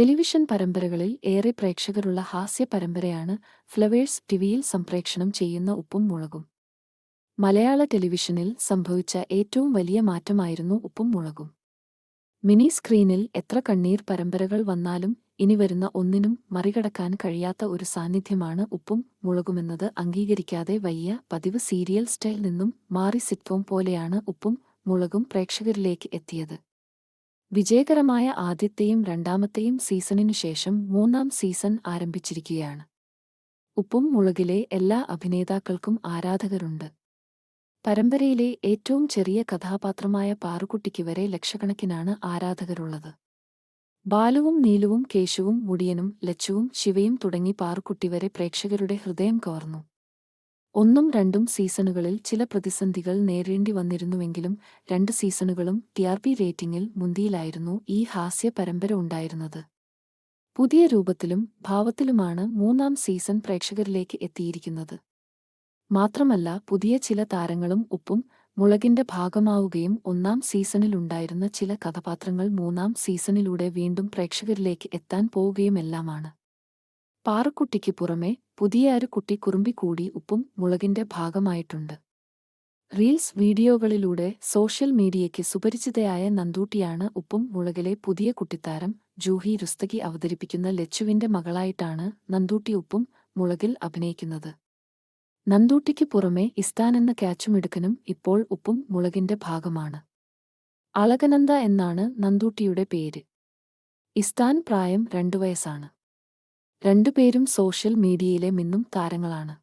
Television പരമ്പരകളിൽ ഏറെ പ്രേക്ഷകരുള്ള ഹാസ്യ പരമ്പരയാണ് flowers ടിവിയിൽ സംപ്രേക്ഷണം ചെയ്യുന്ന ഉപ്പും മുളകും. മലയാള ടെലിവിഷനിൽ സംഭവിച്ച ഏറ്റവും വലിയ മാറ്റമായിരുന്നു ഉപ്പും മുളകും. മിനി സ്ക്രീനിൽ എത്ര കണ്ണീർ പരമ്പരകൾ വന്നാലും ഇനി വരുന്ന ഒന്നിനും മറികടക്കാൻ കഴിയാത്ത ഒരു സാന്നിധ്യമാണ് ഉപ്പും മുളകുമെന്നത് അംഗീകരിക്കാതെ വയ്യ പതിവ് സീരിയൽ സ്റ്റൈൽ നിന്നും മാറി സിറ്റ്കോം പോലെയാണ് ഉപ്പും മുളകും പ്രേക്ഷകരിലേക്ക് എത്തിയത്. വിജയകരമായ ആദ്യത്തെയും രണ്ടാമത്തെയും സീസണിനു ശേഷം മൂന്നാം സീസൺ ആരംഭിച്ചിരിക്കുകയാണ്. ഉപ്പും മുളകിലെ എല്ലാ അഭിനേതാക്കൾക്കും ആരാധകരുണ്ട്. പരമ്പരയിലെ ഏറ്റവും ചെറിയ കഥാപാത്രമായ പാറുക്കുട്ടിക്ക് വരെ ലക്ഷക്കണക്കിനാണ് ആരാധകരുള്ളത്. ബാലുവും നീലുവും കേശുവും മുടിയനും ലച്ചുവും ശിവയും തുടങ്ങി പാറുക്കുട്ടി വരെ പ്രേക്ഷകരുടെ ഹൃദയം കവർന്നു. ഒന്നും രണ്ടും സീസണുകളിൽ ചില പ്രതിസന്ധികൾ നേരിടേണ്ടി വന്നിരുന്നുവെങ്കിലും രണ്ട് സീസണുകളും ടിആർപി റേറ്റിംഗിൽ മുന്തിയിലായിരുന്നു ഈ ഹാസ്യ പരമ്പര ഉണ്ടായിരുന്നത്. പുതിയ രൂപത്തിലും ഭാവത്തിലുമാണ് മൂന്നാം സീസൺ പ്രേക്ഷകരിലേക്ക് എത്തിയിരിക്കുന്നത്. മാത്രമല്ല പുതിയ ചില താരങ്ങളും ഉപ്പും മുളകിന്റെ ഭാഗമാവുകയും ഒന്നാം സീസണിലുണ്ടായിരുന്ന ചില കഥാപാത്രങ്ങൾ മൂന്നാം സീസണിലൂടെ വീണ്ടും പ്രേക്ഷകരിലേക്ക് എത്താൻ പോവുകയുമെല്ലാമാണ്. പാറുക്കുട്ടിക്ക് പുറമെ പുതിയ ഒരു കുട്ടി കുറുമ്പിക്കൂടി ഉപ്പും മുളകിന്റെ ഭാഗമായിട്ടുണ്ട്. റീൽസ് വീഡിയോകളിലൂടെ സോഷ്യൽ മീഡിയയ്ക്ക് സുപരിചിതയായ നന്ദൂട്ടിയാണ് ഉപ്പും മുളകിലെ പുതിയ കുട്ടിത്താരം ജൂഹി രുസ്തകി അവതരിപ്പിക്കുന്ന ലച്ചുവിന്റെ മകളായിട്ടാണ് നന്ദൂട്ടി ഉപ്പും മുളകിൽ അഭിനയിക്കുന്നത്. നന്ദൂട്ടിക്ക് പുറമെ ഇസ്താൻ എന്ന ക്യാച്ചുമിടുക്കനും ഇപ്പോൾ ഉപ്പും മുളകിന്റെ ഭാഗമാണ്. അളകനന്ദ എന്നാണ് നന്ദൂട്ടിയുടെ പേര്. ഇസ്താൻ പ്രായം രണ്ടു വയസ്സാണ്. രണ്ടുപേരും സോഷ്യൽ മീഡിയയിലെ മിന്നും താരങ്ങളാണ്.